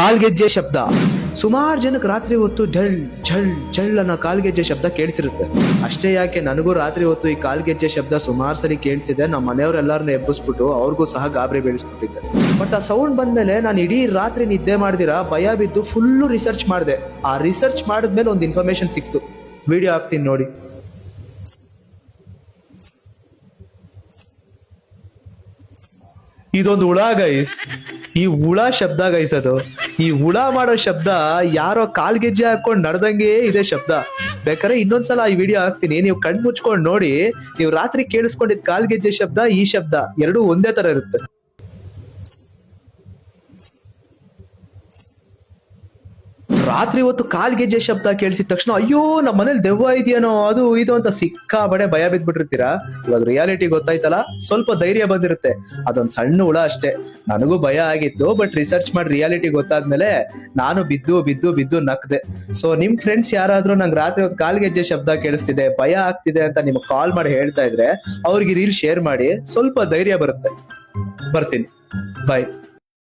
ಕಾಲ್ಗೆಜ್ಜೆ ಶಬ್ದ. ಸುಮಾರು ಜನಕ್ಕೆ ರಾತ್ರಿ ಹೊತ್ತು ಝಳ್ ಝಳ್ ಝಳ್ ಅನ್ನೋ ಕಾಲ್ಗೆಜ್ಜೆ ಶಬ್ದ ಕೇಳಿಸಿರುತ್ತೆ. ಅಷ್ಟೇ ಯಾಕೆ ನನಗೂ ರಾತ್ರಿ ಹೊತ್ತು ಈ ಕಾಲ್ಗೆಜ್ಜೆ ಶಬ್ದ ಸುಮಾರು ಸರಿ ಕೇಳಿಸಿದೆ. ನಮ್ಮ ಮನೆಯವರೆಲ್ಲರನ್ನ ಎಬ್ಬಿಸ್ಬಿಟ್ಟು ಅವ್ರಿಗೂ ಸಹ ಗಾಬರಿ ಬೆಳೆಸ್ಬಿಟ್ಟಿದ್ದೆ. ಬಟ್ ಆ ಸೌಂಡ್ ಬಂದ್ಮೇಲೆ ನಾನು ಇಡೀ ರಾತ್ರಿ ನಿದ್ದೆ ಮಾಡ್ದಿರಾ, ಭಯ ಬಿದ್ದು ಫುಲ್ಲು ರಿಸರ್ಚ್ ಮಾಡಿದೆ. ಆ ರಿಸರ್ಚ್ ಮಾಡಿದ್ಮೇಲೆ ಒಂದು ಇನ್ಫಾರ್ಮೇಶನ್ ಸಿಕ್ತು. ವಿಡಿಯೋ ಹಾಕ್ತೀನಿ ನೋಡಿ. ಇದೊಂದು ಹುಳ ಗೈಸ್ ಈ ಹುಳ ಶಬ್ದ ಗೈಸ್ ಅದು. ಈ ಹುಳ ಮಾಡೋ ಶಬ್ದ ಯಾರೋ ಕಾಲ್ಗೆಜ್ಜೆ ಹಾಕೊಂಡ್ ನಡ್ದಂಗೆ ಇದೆ ಶಬ್ದ. ಬೇಕಾದ್ರೆ ಇನ್ನೊಂದ್ಸಲ ಈ ವಿಡಿಯೋ ಹಾಕ್ತೀನಿ. ನೀವು ಕಣ್ ಮುಚ್ಕೊಂಡ್ ನೋಡಿ, ನೀವು ರಾತ್ರಿ ಕೇಳಿಸ್ಕೊಂಡಿದ್ ಕಾಲ್ಗೆಜ್ಜೆ ಶಬ್ದ, ಈ ಶಬ್ದ ಎರಡೂ ಒಂದೇ ತರ ಇರುತ್ತೆ. ರಾತ್ರಿ ಹೊತ್ತು ಕಾಲ್ಗೆಜ್ಜೆ ಶಬ್ದ ಕೇಳಿಸಿದ ತಕ್ಷಣ, ಅಯ್ಯೋ ನಮ್ಮ ಮನೇಲಿ ದೆವ್ವ ಇದೆಯೇನೋ, ಅದು ಇದು ಅಂತ ಸಿಕ್ಕಾಬಡೆ ಭಯ ಬಿದ್ಬಿಟ್ಟಿರ್ತೀರಾ? ಇವಾಗ ರಿಯಾಲಿಟಿ ಗೊತ್ತಾಯ್ತಲ್ಲ, ಸ್ವಲ್ಪ ಧೈರ್ಯ ಬಂದಿರುತ್ತೆ. ಅದೊಂದ್ ಸಣ್ಣ ಹುಳ ಅಷ್ಟೇ. ನನಗೂ ಭಯ ಆಗಿತ್ತು ಬಟ್ ರಿಸರ್ಚ್ ಮಾಡಿ ರಿಯಾಲಿಟಿ ಗೊತ್ತಾದ್ಮೇಲೆ ನಾನು ಬಿದ್ದು ಬಿದ್ದು ಬಿದ್ದು ನಕ್ದೆ ಸೊ ನಿಮ್ ಫ್ರೆಂಡ್ಸ್ ಯಾರಾದ್ರೂ ನಂಗೆ ರಾತ್ರಿ ಹೊತ್ತು ಕಾಲ್ಗೆಜ್ಜೆ ಶಬ್ದ ಕೇಳಿಸ್ತಿದೆ, ಭಯ ಆಗ್ತಿದೆ ಅಂತ ನಿಮ್ಗೆ ಕಾಲ್ ಮಾಡಿ ಹೇಳ್ತಾ ಇದ್ರೆ, ಅವ್ರಿಗೆ ರೀಲ್ ಶೇರ್ ಮಾಡಿ, ಸ್ವಲ್ಪ ಧೈರ್ಯ ಬರುತ್ತೆ. ಬರ್ತೀನಿ. ಬಾಯ್